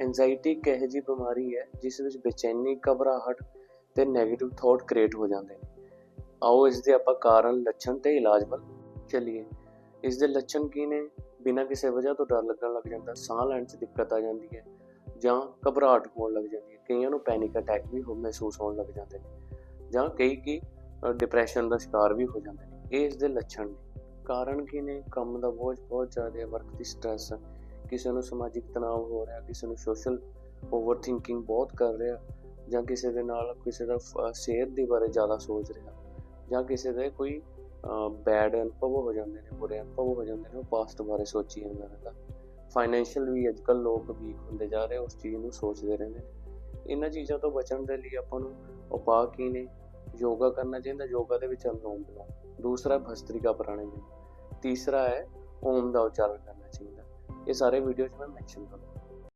Anxiety ਇੱਕ ਇਹੋ ਜਿਹੀ ਬਿਮਾਰੀ ਹੈ, ਜਿਸ ਵਿੱਚ ਬੇਚੈਨੀ, ਘਬਰਾਹਟ ਤੇ 네ਗੇਟਿਵ ਥਾਟ ਕ੍ਰੀਏਟ ਹੋ ਜਾਂਦੇ ਨੇ। ਆਓ ਇਸ ਦੇ ਆਪਾਂ ਕਾਰਨ, ਲੱਛਣ ਤੇ ਇਲਾਜ ਵੱਲ ਚੱਲੀਏ। ਇਸ ਦੇ ਲੱਛਣ ਕੀ ਨੇ? ਬਿਨਾਂ ਕਿਸੇ ਵਜ੍ਹਾ ਤੋਂ ਡਰ ਲੱਗਣ ਲੱਗ ਜਾਂਦਾ, ਸਾਹ ਲੈਣ 'ਚ ਦਿੱਕਤ ਆ ਜਾਂਦੀ ਹੈ ਜਾਂ ਘਬਰਾਹਟ ਹੋਣ ਲੱਗ ਜਾਂਦੀ ਹੈ। ਕਈਆਂ ਨੂੰ ਪੈਨਿਕ ਅਟੈਕ ਵੀ ਹੋ ਮਹਿਸੂਸ ਹੋਣ ਲੱਗ ਜਾਂਦੇ ਨੇ ਜਾਂ ਕਈ ਕੀ ਡਿਪਰੈਸ਼ਨ ਦਾ ਸ਼ਿਕਾਰ ਵੀ ਹੋ ਜਾਂਦੇ ਨੇ। ਇਹ ਇਸ ਦੇ ਲੱਛਣ ਨੇ। ਕਾਰਨ ਕੀ ਨੇ? ਕੰਮ ਦਾ ਬੋਝ ਬਹੁਤ ਜ਼ਿਆਦਾ ਹੈ ਵਰਕ ਦੀ ਸਟ੍ਰੈਸ ਕਿਸੇ ਨੂੰ ਸਮਾਜਿਕ ਤਣਾਅ ਹੋ ਰਿਹਾ, ਕਿਸੇ ਨੂੰ ਸੋਸ਼ਲ ਓਵਰਥਿੰਕਿੰਗ ਬਹੁਤ ਕਰ ਰਿਹਾ ਜਾਂ ਕਿਸੇ ਦੇ ਨਾਲ ਕਿਸੇ ਦਾ ਸਿਹਤ ਦੇ ਬਾਰੇ ਜ਼ਿਆਦਾ ਸੋਚ ਰਿਹਾ ਜਾਂ ਕਿਸੇ ਦੇ ਕੋਈ ਬੈਡ ਅਨੁਭਵ ਹੋ ਜਾਂਦੇ ਨੇ, ਬੁਰੇ ਅਨੁਭਵ ਹੋ ਜਾਂਦੇ ਨੇ, ਉਹ ਪਾਸਟ ਬਾਰੇ ਸੋਚੀ ਜਾਂਦਾ ਰਹਿੰਦਾ। ਫਾਈਨੈਂਸ਼ੀਅਲ ਵੀ ਅੱਜਕੱਲ ਲੋਕ ਵੀਕ ਹੁੰਦੇ ਜਾ ਰਹੇ, ਉਸ ਚੀਜ਼ ਨੂੰ ਸੋਚਦੇ ਰਹਿੰਦੇ ਨੇ। ਇਹਨਾਂ ਚੀਜ਼ਾਂ ਤੋਂ ਬਚਣ ਦੇ ਲਈ ਆਪਾਂ ਨੂੰ ਉਪਾਅ ਕੀ ਨੇ? ਯੋਗਾ ਕਰਨਾ ਚਾਹੀਦਾ, ਯੋਗਾ ਦੇ ਵਿੱਚ ਅਨੁਲੋਮ ਵਿਲੋਮ ਦੂਸਰਾ ਭਸਤ੍ਰਿਕਾ ਪ੍ਰਾਣਾਯਾਮ ਤੀਸਰਾ ਹੈ ਓਮ ਦਾ ਉਚਾਰਨ ਕਰਨਾ ਚਾਹੀਦਾ। ਇਹ ਸਾਰੇ ਵੀਡੀਓ 'ਚ ਮੈਂ ਮੈਂਸ਼ਨ ਕਰਾਂਗਾ।